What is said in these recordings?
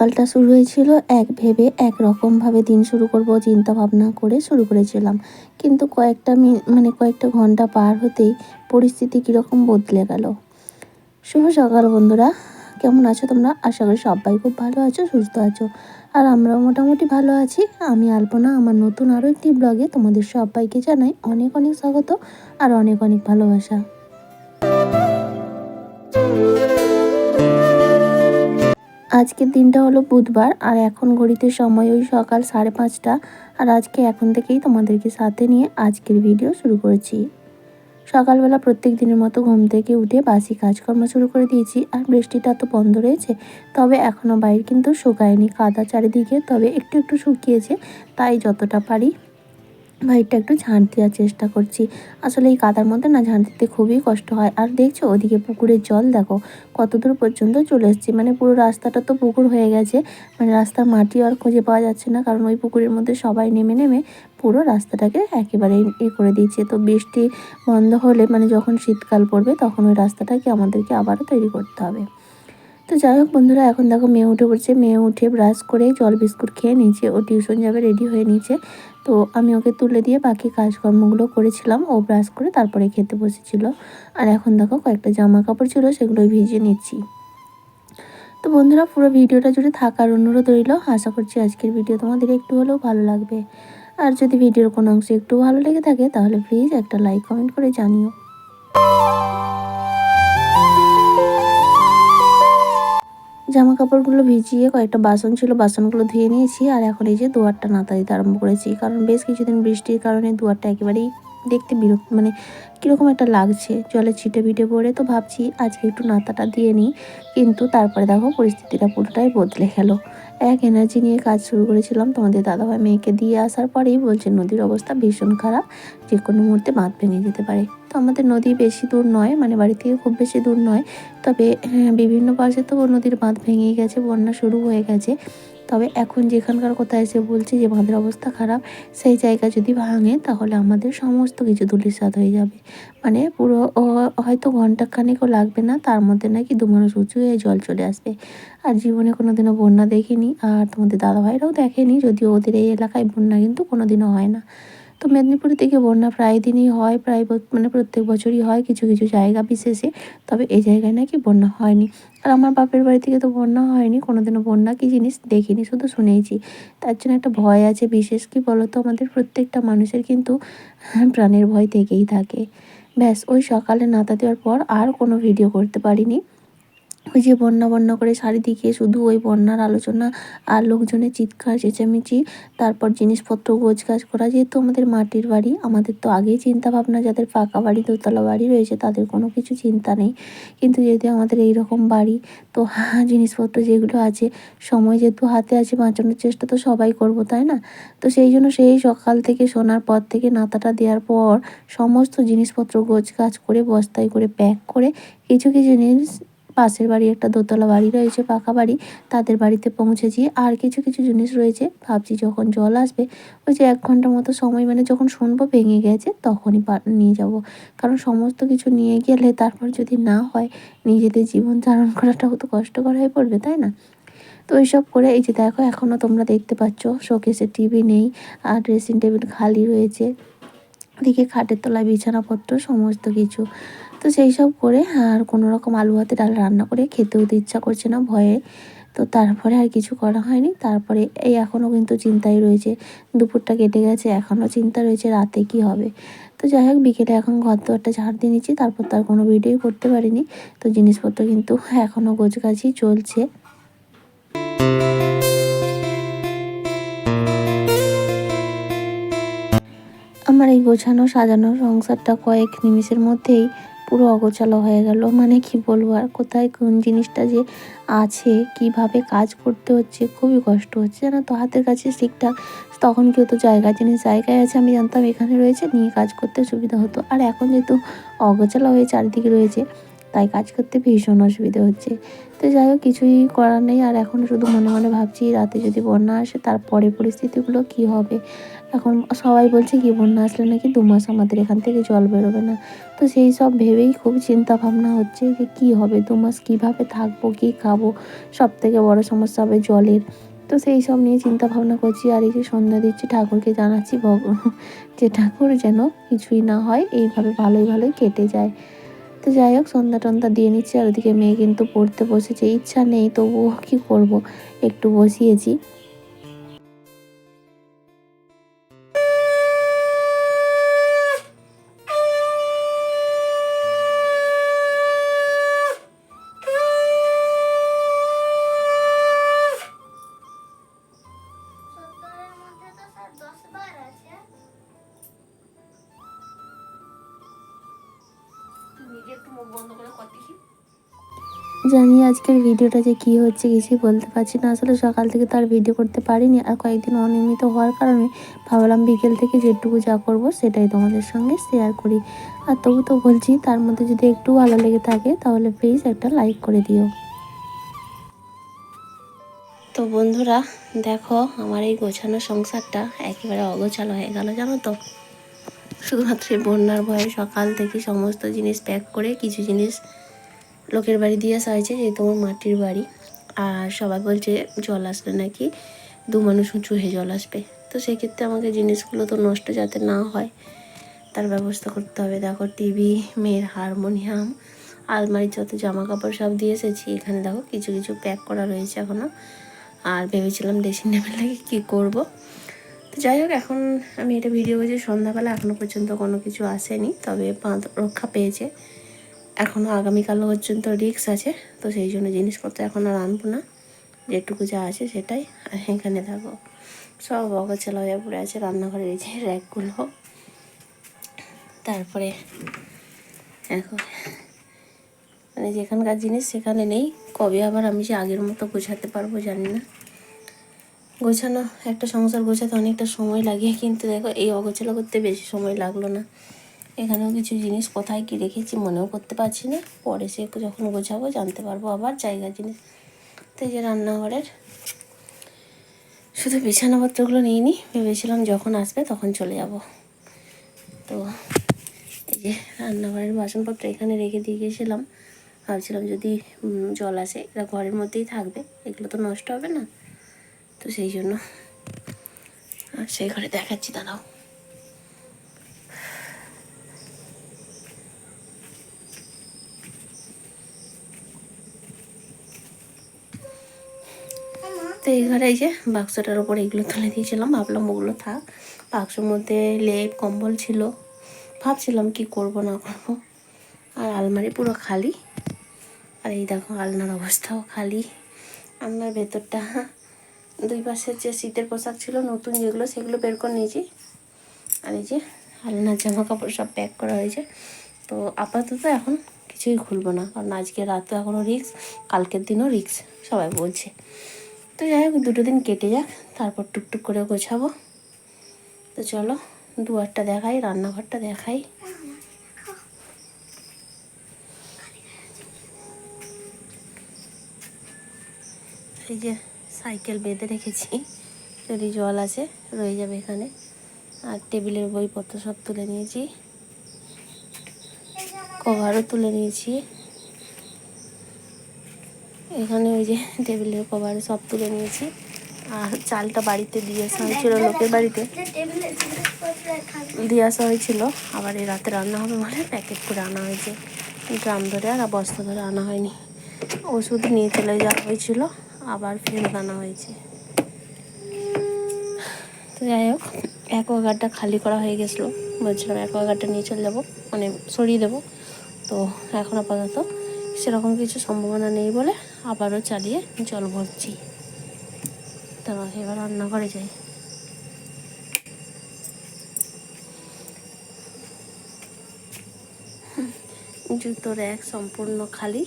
সকালটা শুরু হয়েছিল এক ভেবে এক রকমভাবে দিন শুরু করব চিন্তা ভাবনা করে শুরু করেছিলাম। কিন্তু কয়েকটা মানে কয়েকটা ঘণ্টা পার হতেই পরিস্থিতি কীরকম বদলে গেল। শুভ সকাল বন্ধুরা। কেমন আছো তোমরা? আশা করি সবাই খুব ভালো আছো, সুস্থ আছো। আর আমরাও মোটামুটি ভালো আছি। আমি আলপনা, আমার নতুন আরও একটি ব্লগে তোমাদের সবাইকে জানাই অনেক অনেক স্বাগত আর অনেক অনেক ভালোবাসা। আজকের দিনটা হলো বুধবার, আর এখন ঘড়িতে সময় ওই সকাল সাড়ে পাঁচটা। আর আজকে এখন থেকেই তোমাদেরকে সাথে নিয়ে আজকের ভিডিও শুরু করেছি। সকালবেলা প্রত্যেক দিনের মতো ঘুম থেকে উঠে বাসি কাজকর্ম শুরু করে দিয়েছি, আর বৃষ্টিটা তো বন্ধ রয়েছে, তবে এখনও বাইরে কিন্তু শুকায়নি। কাদা চারিদিকে তবে একটু একটু শুকিয়েছে, তাই যতটা পারি বাইরটা একটু ঝাঁট দেওয়ার চেষ্টা করছি। আসলে এই কাদার মধ্যে না ঝাঁট দিতে খুবই কষ্ট হয়। আর দেখছ, ওদিকে পুকুরের জল, দেখো, কত দূর পর্যন্ত চলে এসেছি। মানে পুরো রাস্তাটা তো পুকুর হয়ে গেছে। মানে রাস্তার মাটি আর খুঁজে পাওয়া যাচ্ছে না। কারণ ওই পুকুরের মধ্যে সবাই নেমে নেমে পুরো রাস্তাটাকে একেবারে এ করে দিয়েছে। তো বৃষ্টি বন্ধ হলে মানে যখন শীতকাল পড়বে, তখন ওই রাস্তাটাকে আমাদেরকে আবারও তৈরি করতে হবে। তো যাই হোক বন্ধুরা, এখন দেখো মেয়ে উঠে পড়ছে। মেয়ে উঠে ব্রাশ করে জল বিস্কুট খেয়ে নিয়েছে ও টিউশন যাবে রেডি হয়ে নিয়েছে তো আমি ওকে তুলে দিয়ে বাকি কাজকর্মগুলো করেছিলাম। ও ব্রাশ করে তারপরে খেতে বসেছিল। আর এখন দেখো কয়েকটা জামা কাপড় ছিল, সেগুলো ভিজিয়ে নিচ্ছি। তো বন্ধুরা, পুরো ভিডিওটা জুড়ে থাকার অনুরোধ রইল। আশা করছি আজকের ভিডিও তোমাদের একটু হলেও ভালো লাগবে। আর যদি ভিডিওর কোনো অংশ একটু ভালো লেগে থাকে, তাহলে প্লিজ একটা লাইক কমেন্ট করে জানিও। জামা কাপড়গুলো ভিজিয়ে কয়েকটা বাসন ছিল, বাসনগুলো ধুয়ে নিয়েছি আর এখন এই যে দুয়ারটা নাতা দিতে আরম্ভ করেছি। কারণ বেশ কিছুদিন বৃষ্টির কারণে দুয়ারটা একেবারেই দেখতে বিরক্ত মানে কীরকম একটা লাগছে। জলে ছিটে ভিটে পড়ে, তো ভাবছি আজকে একটু নাতাটা দিয়ে নিই। কিন্তু তারপরে দেখো পরিস্থিতিটা পুরোটাই বদলে গেল। এক এনার্জি নিয়ে কাজ শুরু করেছিলাম। তোমাদের দাদাভাই মেয়েকে দিয়ে আসার পরেই বলছে নদীর অবস্থা ভীষণ খারাপ। যে কোনো মুহূর্তে বাঁধ ভেঙে যেতে পারে। তো আমাদের নদী বেশি দূর নয় মানে বাড়ি থেকে খুব বেশি দূর নয়। তবে হ্যাঁ, বিভিন্ন পাশে তো নদীর বাঁধ ভেঙে গেছে বন্যা শুরু হয়ে গেছে। তবে এখন যেখানকার কথা এসে বলছি যে বাঁধের অবস্থা খারাপ, সেই জায়গা যদি ভাঙে তাহলে আমাদের সমস্ত কিছু ধুলিসাত হয়ে যাবে। মানে পুরো হয়তো ঘন্টাখানেকও লাগবে না, তার মধ্যে নাকি দু মানুষ উঁচু হয়ে জল চলে আসবে। আর জীবনে কোনো দিনও বন্যা দেখিনি, আর তোমাদের দাদাভাইরাও দেখেনি, যদিও ওদের এই এলাকায় বন্যা কিন্তু কোনো দিনও হয় না। তো মেদিনীপুরের দিকে বন্যা প্রায় দিনই হয়, প্রায় মানে প্রত্যেক বছরই হয় কিছু কিছু জায়গা বিশেষে, তবে এই জায়গায় নাকি বন্যা হয়নি। আর আমার বাপের বাড়ি থেকে তো বন্যা হয়নি, কোনোদিনও বন্যা কী জিনিস দেখিনি, শুধু শুনেইছি। তার জন্য একটা ভয় আছে বিশেষ, কি বলতো, আমাদের প্রত্যেকটা মানুষের কিন্তু প্রাণের ভয় থেকেই থাকে। ব্যাস, ওই সকালে নাতা দেওয়ার পর আর কোনো ভিডিও করতে পারিনি। ওই যে বন্যা বন্যা করে চারিদিকে শুধু ওই বন্যার আলোচনা আর লোকজনের চিৎকার, চেঁচামেচি, তারপর জিনিসপত্র, গোছগাছ করা, যেহেতু আমাদের মাটির বাড়ি, আমাদের তো আগেই চিন্তা ভাবনা যাদের পাকা বাড়ি, দোতলা বাড়ি রয়েছে, তাদের কোনো কিছু চিন্তা নেই। কিন্তু যেহেতু আমাদের এই রকম বাড়ি, তো জিনিসপত্র যেগুলো আছে, সময় যেহেতু হাতে আছে, বাঁচানোর চেষ্টা তো সবাই করব, তাই না? তো সেই জন্য সেই সকাল থেকে, শোনার পর থেকে, নাতাটা দেওয়ার পর, সমস্ত জিনিসপত্র গোছগাছ করে, বস্তায় করে, প্যাক করে, কিছু কিছু জিনিস পাশের বাড়ি একটা দোতলা বাড়ি রয়েছে, পাকা বাড়ি। তাদের বাড়িতে পৌঁছেছি আর কিছু কিছু জিনিস রয়েছে। ভাবছি যখন জল আসবে, ওই যে এক ঘণ্টার মতো সময় মানে যখন শুনব ভেঙে গেছে, তখনই নিয়ে যাব। কারণ সমস্ত কিছু নিয়ে গেলে তারপর যদি না হয়, নিজেদের জীবন ধারণ করাটাও তো কষ্টকর হয়ে পড়বে, তাই না? তো এইসব করে এই যে দেখো এখনও তোমরা দেখতে পাচ্ছ, শোকেসে টিভি নেই, আর ড্রেসিং টেবিল খালি রয়েছে। দিকে খাটের তলায় বিছানাপত্র, সমস্ত কিছু। তো সেই সব করে আর কোনো রকম আলু হাতে ডাল রান্না করে খেতেও তো ইচ্ছা করছে না ভয়ে। তো তারপরে আর কিছু করা হয়নি। তারপরে এই এখনও কিন্তু চিন্তাই রয়েছে। দুপুরটা কেটে গেছে, এখনও চিন্তা রয়েছে রাতে কি হবে। তো যাই হোক, বিকেলে এখন ঘর দুয়ারটা ঝাড় দিয়ে নিচ্ছি, তারপর তার কোনো ভিডিও করতে পারিনি। তো জিনিসপত্র কিন্তু এখনও গোছগাছি চলছে। আমার এই গোছানো সাজানো সংসারটা কয়েক নিমিষের মধ্যেই পুরো অগোছালো হয়ে গেল। মানে কি বলব আর কোথায় কোন জিনিসটা যে আছে, কীভাবে কাজ করতে হচ্ছে, খুবই কষ্ট হচ্ছে। জানো তো হাতের কাছে ঠিকঠাক তখন কেউ তো জায়গা জিনিস জায়গায় আছে, আমি জানতাম এখানে রয়েছে, নিয়ে কাজ করতে সুবিধা হতো। আর এখন যেহেতু অগোছালো হয়ে চারিদিকে রয়েছে, তাই কাজ করতে ভীষণ অসুবিধা হচ্ছে। তো যাই হোক, কিছুই করার নেই। আর এখন শুধু মনে মনে ভাবছি, রাতে যদি বন্যা আসে তারপরে পরিস্থিতিগুলো কি হবে? এখন সবাই বলছে কি, বন্যা আসলে নাকি দু মাস আমাদের এখান থেকে জল বেরোবে না। তো সেই সব ভেবেই খুব চিন্তা ভাবনা হচ্ছে যে কি হবে, দু মাস কীভাবে থাকব, কী খাব, সব থেকে বড় সমস্যা হবে জলের। তো সেই সব নিয়ে চিন্তা ভাবনা করছি আর এই যে সন্ধ্যা দিচ্ছি ঠাকুরকে জানাচ্ছি যে ঠাকুর যেন কিছুই না হয়, এইভাবে ভালোই ভালোই কেটে যায়। তো যাই হোক, সন্ধ্যা টন্ধা দিয়ে নিচ্ছি আর ওদিকে মেয়ে কিন্তু পড়তে বসেছে, ইচ্ছা নেই তবুও কী করব, একটু বসিয়েছি। জানি আজকের ভিডিওটা যে কী হচ্ছে, কিছুই বলতে পারছি না। আসলে সকাল থেকে তো আর ভিডিও করতে পারিনি। আর কয়েকদিন অনিয়মিত হওয়ার কারণে ভাবলাম বিকেল থেকে যেটুকু যা করব সেটাই তোমাদের সঙ্গে শেয়ার করি। আর তবু তো বলছি, তার মধ্যে যদি একটু ভালো লেগে থাকে, তাহলে প্লিজ একটা লাইক করে দিও। তো বন্ধুরা, দেখো আমার এই গোছানো সংসারটা একেবারে অগোছালো হয়ে গেল, জানো তো? শুধুমাত্র বন্যার ভয়ে সকাল থেকে সমস্ত জিনিস প্যাক করে কিছু জিনিস লোকের বাড়ি দিয়ে আসা হয়েছে যে তোমার মাটির বাড়ি। আর সবাই বলছে জল আসলে নাকি দু মানুষ উঁচু হয়ে জল আসবে। তো সেক্ষেত্রে আমাকে জিনিসগুলো তো নষ্ট যাতে না হয়, তার ব্যবস্থা করতে হবে। দেখো টিভি, মেয়ের হারমোনিয়াম আলমারির যত জামা কাপড় সব দিয়ে এসেছি। এখানে দেখো কিছু কিছু প্যাক করা রয়েছে এখনও আর ভেবেছিলাম ড্রেসিং টেবিলে কী করব? তো যাই হোক, এখন আমি এটা ভিডিও করছি। সন্ধ্যাবেলা এখনও পর্যন্ত কোনো কিছু আসেনি, তবে বাঁধ রক্ষা পেয়েছে। এখনও আগামীকাল পর্যন্ত রিক্স আছে, তো সেই জন্য জিনিসপত্র এখন আর আনব না। যেটুকু যা আছে সেটাই আর এখানে থাকো সব অগোছালো হয়ে পড়ে আছে রান্নাঘরের এই যে র্যাকগুলো। তারপরে এখন মানে যেখানকার জিনিস সেখানে নেই। কবে আবার আমি যে আগের মতো গোছাতে পারব জানি না। গোছানো, একটা সংসার গোছাতে অনেকটা সময় লাগে, কিন্তু দেখো এই অগোছালো করতে বেশি সময় লাগল না। এখানেও কিছু জিনিস কোথায় কি রেখেছি মনেও করতে পারছি না। পরে সে যখন গোছাবো জানতে পারব আবার জায়গা জিনিস। তো যে রান্নাঘরের শুধু বিছানাপত্রগুলো নিয়ে নিই ভেবেছিলাম যখন আসবে তখন চলে যাব। তো এই যে রান্নাঘরের বাসনপত্র এখানে রেখে দিয়ে গেছিলাম। ভাবছিলাম যদি জল আসে এরা ঘরের মধ্যেই থাকবে, এগুলো তো নষ্ট হবে না। তো সেই জন্য আর সেই ঘরে দেখাচ্ছি, দাঁড়াও। তো এই ঘরে এই যে বাক্সটার ওপর এগুলো তুলে দিয়েছিলাম, ভাবলাম ওগুলো থাক। বাক্সর মধ্যে লেপ, কম্বল ছিল। ভাবছিলাম কি করব, না করব। আর আলমারি পুরো খালি। আর এই দেখো আলনার অবস্থাও খালি। আলনার ভেতরটা দুই পাশের যে শীতের পোশাক ছিল, নতুন যেগুলো, সেগুলো বের করে নিয়েছি। আর এই যে আলনার জামা কাপড় সব প্যাক করা হয়েছে। তো আপাতত এখন কিছুই খুলবো না। কারণ আজকে রাতও এখনও রিক্স কালকের দিনও রিক্স সবাই বলছে। তো যাই হোক, দুটো দিন কেটে যাক, তারপর টুকটুক করে গোছাবো। তো চলো, দুয়ারটা দেখাই, রান্নাঘরটা দেখাই। এই যে সাইকেল বেঁধে রেখেছি। যদি জল আছে, রয়ে যাবে এখানে। আর টেবিলের বইপত্র সব তুলে নিয়েছি। কভারও তুলে নিয়েছি। এখানে ওই যে টেবিলের কভার সব তুলে নিয়েছি। আর চালটা বাড়িতে দিয়ে আসা হয়েছিল, লোকের বাড়িতে। দিয়ে আসা হয়েছিল। আবার এই রাতে রান্না হবে মানে প্যাকেট করে আনা হয়েছে। ড্রাম ধরে আর বস্তা ধরে আনা হয়নি। ওষুধ নিয়ে চলে যাওয়া হয়েছিল। আবার ফেরত আনা হয়েছে। তো যাই হোক অ্যাকোয়াগার্ডটা খালি করা হয়ে গেছিল। বলছিলাম অ্যাকোয়াগার্ডটা নিয়ে চলে যাব মানে সরিয়ে দেবো। তো এখন আপাতত সেরকম কিছু সম্ভাবনা নেই বলে আবারও চালিয়ে জল ভরছি। তারপর এবার রান্নাঘরে যাই। জুতোর এক সম্পূর্ণ খালি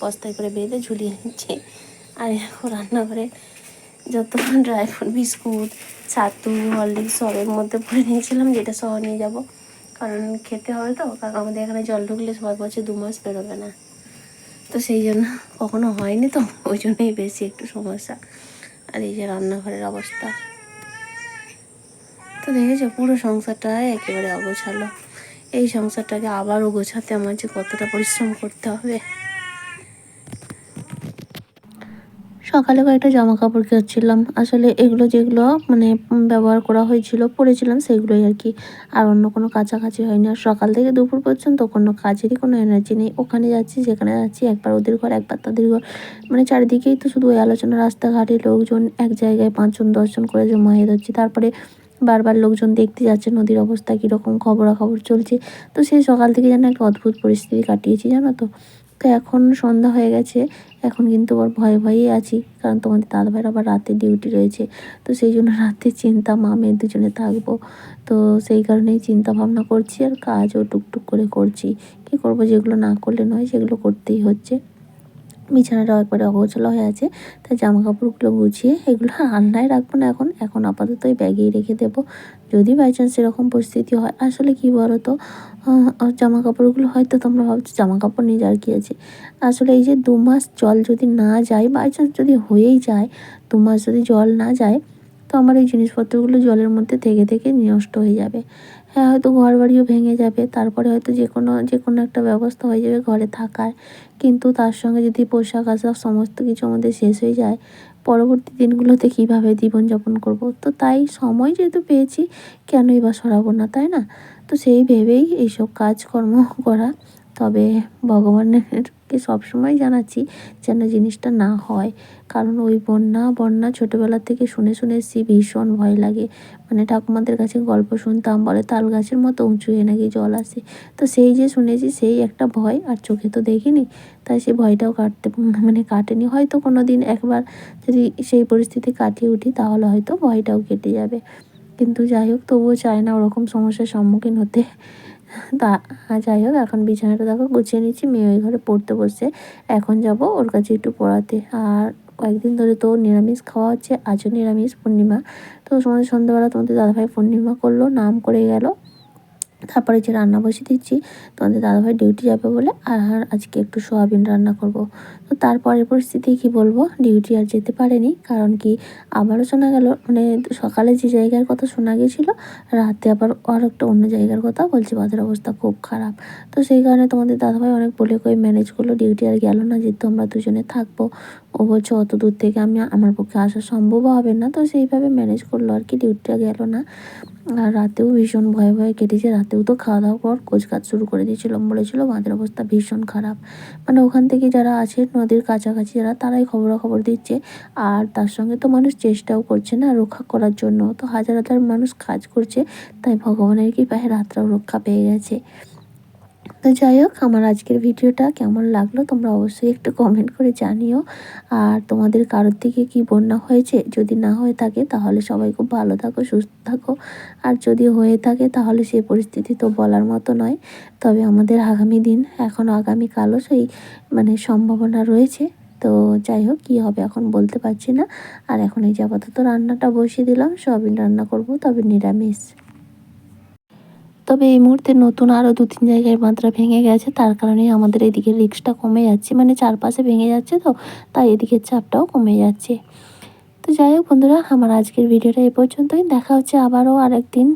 বস্তায় করে বেঁধে ঝুলিয়ে নিচ্ছে। আর এখন রান্নাঘরে যত ড্রাই ফ্রুট, বিস্কুট, ছাতু হরলিক্স সবের মধ্যে ভরে নিয়েছিলাম, যেটা সহ নিয়ে যাব। কারণ খেতে হবে তো, কারণ আমাদের এখানে জল ঢুকলে সবাই বলছে দু মাস বেরোবে না। তো সেই জন্য কখনো হয়নি তো, ওই জন্যই বেশি একটু সমস্যা। আর এই যে রান্নাঘরের অবস্থা। তো দেখেছ, পুরো সংসারটা একেবারে অগোছালো। এই সংসারটাকে আবারও গোছাতে আমার যে কতটা পরিশ্রম করতে হবে। সকালে কয়েকটা জামা কাপড় কেচছিলাম আসলে এগুলো যেগুলো মানে ব্যবহার করা হয়েছিল পরেছিলাম সেগুলোই আর কি। আর অন্য কোনো কাছাকাছি হয়নি। আর সকাল থেকে দুপুর পর্যন্ত কোনো কাজেরই কোনো এনার্জি নেই। ওখানে যাচ্ছি, যেখানে যাচ্ছি, একবার ওদের ঘর, একবার তাদের ঘর। মানে চারিদিকেই তো শুধু ওই আলোচনা, রাস্তাঘাটে লোকজন, এক জায়গায় পাঁচজন, দশজন করে জমা হয়ে যাচ্ছে। তারপরে বারবার লোকজন দেখতে যাচ্ছে, নদীর অবস্থা কীরকম, খবরাখবর চলছে। তো সেই সকাল থেকে যেন একটা অদ্ভুত পরিস্থিতি কাটিয়েছি, জানো তো? তো এখন সন্ধ্যা হয়ে গেছে। এখন কিন্তু আবার ভয়ে ভয়েই আছি, কারণ তোমাদের দাদাভাইয়ের আবার রাতে ডিউটি রয়েছে। তো সেই জন্য রাতে চিন্তা মামের দুজনে থাকব। তো সেই কারণেই চিন্তা ভাবনা করছি আর কাজও টুকটুক করে করছি। কি করব, যেগুলো না করলে নয়, সেগুলো করতেই হচ্ছে। বিছানাটাও একবারে অগোছালো হয়ে আছে, তাই জামা কাপড়গুলো গুছিয়ে এগুলো আলনায় রাখব না এখন এখন আপাতত ওই ব্যাগেই রেখে দেবো। যদি বাই চান্স এরকম পরিস্থিতি হয়, আসলে কি বলো তো জামা কাপড়গুলো হয়তো তোমরা ভাবছ জামা কাপড় নিয়ে যাওয়ার কী আছে? আসলে এই যে দু মাস জল যদি না যায় বাই চান্স যদি হয়েই যায়, দু মাস যদি জল না যায়, তো আমার এই জিনিসপত্রগুলো জলের মধ্যে থেকে থেকে নষ্ট হয়ে যাবে। হ্যাঁ হয়তো ঘর বাড়িও ভেঙে যাবে। তারপরে হয়তো যে কোনো যে কোনো একটা ব্যবস্থা হয়ে যাবে ঘরে থাকার। কিন্তু তার সঙ্গে যদি পোশাক আশাক সমস্ত কিছু আমাদের শেষ হয়ে যায়, পরবর্তী দিনগুলোতে কীভাবে জীবনযাপন করব? তো তাই সময় যেহেতু পেয়েছি কেনই বা সরাবো না, তাই না? তো সেই ভেবেই এইসব কাজকর্ম করা। তবে ভগবানেরকে সবসময় জানাচ্ছি যেন জিনিসটা না হয়। কারণ ওই বন্যা বন্যা ছোটোবেলা থেকে শুনে শুনে এসেছি ভীষণ ভয় লাগে। মানে ঠাকুমাদের কাছে গল্প শুনতাম, বলে তাল গাছের মতো উঁচু হয়ে নাকি জল আসে। তো সেই যে শুনেছি সেই একটা ভয়, আর চোখে তো দেখিনি। তাই সেই ভয়টাও কাটতে মানে কাটেনি। হয়তো কোনো দিন একবার যদি সেই পরিস্থিতি কাটিয়ে উঠি, তাহলে হয়তো ভয়টাও কেটে যাবে। কিন্তু যাই হোক, তবুও চায় না ওরকম সমস্যার সম্মুখীন হতে। তা যাই হোক, এখন বিছানাটা দেখো গুছিয়ে নিচ্ছি। মেয়ে ওই ঘরে পড়তে বসছে। এখন যাব ওর কাছে একটু পড়াতে। আর কয়েকদিন ধরে তো নিরামিষ খাওয়া হচ্ছে। আজও নিরামিষ, পূর্ণিমা। তো সন্ধ্যেবেলা সন্ধ্যাবেলা তোমাদের দাদাভাই পূর্ণিমা করল, নাম করে গেল। তারপরে যে রান্না বসে দিচ্ছি, তোমাদের দাদাভাই ডিউটি যাবে বলে আর আজকে একটু সোয়াবিন রান্না করব। তো তারপরের পরিস্থিতি কি বলব? ডিউটি আর যেতে পারেনি, কারণ কি আবারও শোনা গেল মানে সকালে যে জায়গার কথা শোনা গেছিল রাতে আবার আর একটা অন্য জায়গার কথা বলছে, বাজার অবস্থা খুব খারাপ। তো সেই কারণে তোমাদের দাদাভাই অনেক বলে কই ম্যানেজ করল ডিউটি আর গেল না, যেহেতু আমরা দুজনে থাকব। ও বলছে, অত দূর থেকে আমি আমার পক্ষে আসা সম্ভব হবে না। তো সেইভাবে ম্যানেজ করল আর কি ডিউটিটা গেল না। আর রাতেও ভীষণ ভয়ে ভয়ে কেটেছে। রাতেও তো খাওয়া দাওয়া পর কোচকাজ শুরু করে দিয়েছিলাম বলেছিল বাঁধের অবস্থা ভীষণ খারাপ। মানে ওখান থেকে যারা আছে নদীর কাছাকাছি যারা, তারাই খবরাখবর দিচ্ছে। আর তার সঙ্গে তো মানুষ চেষ্টাও করছে না রক্ষা করার জন্য। তো হাজার হাজার মানুষ কাজ করছে, তাই ভগবানের কি পায়ে রাত্রাও রক্ষা পেয়ে গেছে। তো যাই হোক, আমার আজকের ভিডিওটা কেমন লাগল তোমরা অবশ্যই একটু কমেন্ট করে জানিও। আর তোমাদের কারোর দিকে কি বন্যা হয়েছে? যদি না হয়ে থাকে, তাহলে সবাই খুব ভালো থাকো, সুস্থ থাকো। আর যদি হয়ে থাকে, তাহলে সেই পরিস্থিতি তো বলার মতো নয়। তবে আমাদের আগামী দিন এখনও আগামীকালও সেই মানে সম্ভাবনা রয়েছে। তো যাই হোক, কী হবে এখন বলতে পারছি না। আর এখন এই যে আপাতত রান্নাটা বসিয়ে দিলাম সয়াবিন রান্না করব, তবে নিরামিষ। তবে এই মুহূর্তে নতুন আরও দু তিন জায়গায় মাত্রা ভেঙে গেছে। তার কারণে আমাদের এদিকে রিক্সটা কমে যাচ্ছে। মানে চারপাশে ভেঙে যাচ্ছে তো, তাই এদিকের চাপটাও কমে যাচ্ছে। তো যাই হোক বন্ধুরা, আমার আজকের ভিডিওটা এ পর্যন্তই। দেখা হচ্ছে আবারও আরেকদিন।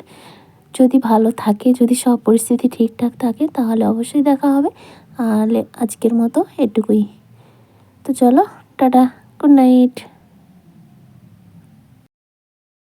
যদি ভালো থাকে, যদি সব পরিস্থিতি ঠিকঠাক থাকে, তাহলে অবশ্যই দেখা হবে। আর আজকের মতো এটুকুই। তো চলো, টাটা, গুড নাইট।